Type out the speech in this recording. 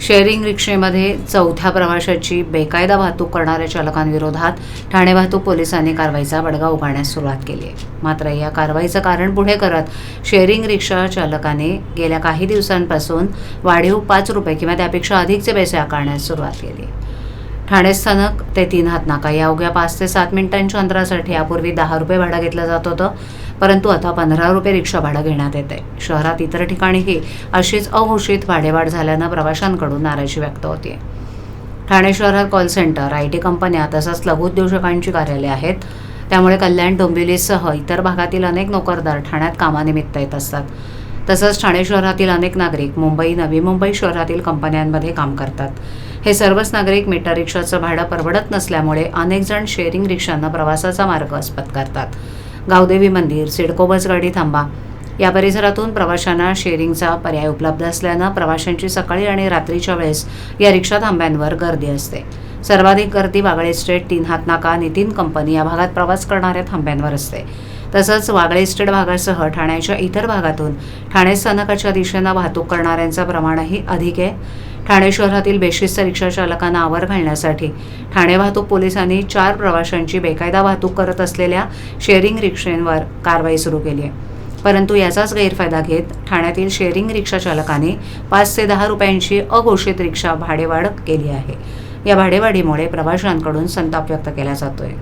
Sharing रिक्षेमध्ये चौथ्या प्रवाशाची बेकायदा वाहतूक करणाऱ्या चालकांविरोधात ठाणे वाहतूक पोलिसांनी कारवाईचा बडगा उगारण्यास सुरुवात केली आहे. मात्र या कारवाईचं कारण पुढे करत शेअरिंग रिक्षा चालकाने गेल्या काही दिवसांपासून वाढीव पाच रुपये किंवा त्यापेक्षा अधिकचे पैसे आकारण्यास सुरुवात केली आहे. ठाणे स्थानक ते तीन हात नाका. या अवघ्या पाच ते सात मिनिटांच्या अंतरासाठी यापूर्वी दहा रुपये भाडं घेतलं जात होतं परंतु आता पंधरा रुपये रिक्षा भाडं घेण्यात येत आहे शहरात इतर ठिकाणीही अशीच अघोषित भाडेवाढ झाल्यानं प्रवाशांकडून नाराजी व्यक्त होते ठाणे शहरात कॉल सेंटर आय टी कंपन्या तसंच लघुउद्योजकांची कार्यालये आहेत. त्यामुळे कल्याण डोंबिवलीसह इतर भागातील अनेक नोकरदार ठाण्यात कामानिमित्त येत असतात. तसंच ठाणे शहरातील अनेक नागरिक मुंबई नवी मुंबई शहरातील कंपन्यांमध्ये काम करतात. हे सर्वच नागरिक मीटर रिक्षाचं भाडं परवडत नसल्यामुळे अनेक जण शेअरिंग रिक्षांना प्रवासाचा मार्ग अस्पत करतात. गावदेवी मंदिर सिडको बस गाडी थांबा. या परिसरातून प्रवाशांना शेअरिंगचा पर्याय उपलब्ध असल्यानं प्रवाशांची सकाळी आणि रात्रीच्या वेळेस या रिक्षा थांब्यांवर गर्दी असते. सर्वाधिक गर्दी वागळे स्टेट तीन हात नाका नितीन कंपनी या भागात प्रवास करणाऱ्या थांब्यांवर असते. तसंच वागळे इस्टेट भागासह ठाण्याच्या इतर भागातून ठाणे स्थानकाच्या दिशेनं वाहतूक करणाऱ्यांचं प्रमाणही अधिक आहे. ठाणे शहरातील बेशिस्त रिक्षा चालकांना आवर घालण्यासाठी ठाणे वाहतूक पोलिसांनी चार प्रवाशांची बेकायदा वाहतूक करत असलेल्या शेअरिंग रिक्षांवर कारवाई सुरू केली आहे. परंतु याचाच गैरफायदा घेत ठाण्यातील शेअरिंग रिक्षा चालकाने पाच ते दहा रुपयांची अघोषित रिक्षा भाडेवाढ केली आहे. या भाडेवाढीमुळे प्रवाशांकडून संताप व्यक्त केला जातोय.